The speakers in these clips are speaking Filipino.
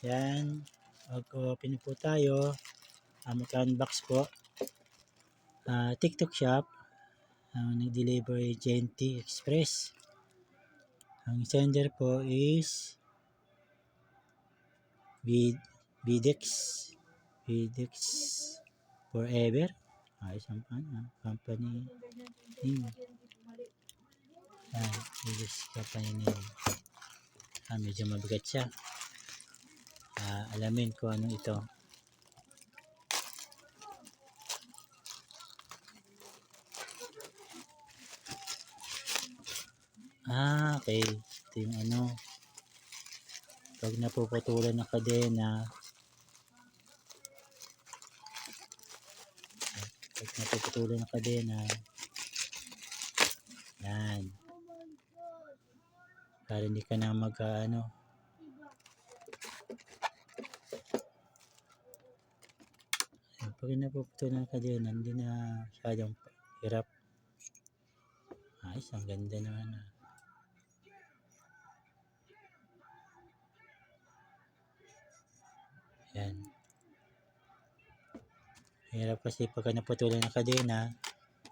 Yan. Mag-open po tayo. Uh, Mag-unbox po. Ah, TikTok shop. Ang nag-deliver JNT Express. Ang sender po is Vid Videx. Videx Forever. Ayos ang ano, company name. Ah, Videx company name. Ah, medyo mabigat siya. Ah, alamin ko ano ito. Ah, okay. Ito yung ano. Pag napuputulan ng kadena, pag napuputulan ng kadena, yan. Para hindi ka na mag, ah, ano, pag napuputulan ng kadena, hindi na masyadong hirap. Ayos, ang ganda naman. Ah. Yan. Hirap kasi pagka naputulan ng kadena,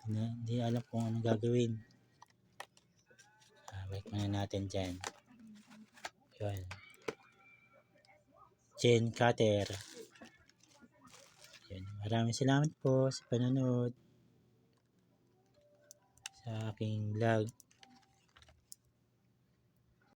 hindi, hindi alam kung anong gagawin. Ah, balik muna natin dyan. Yun. Chain cutter. Maraming salamat po sa panonood sa aking vlog.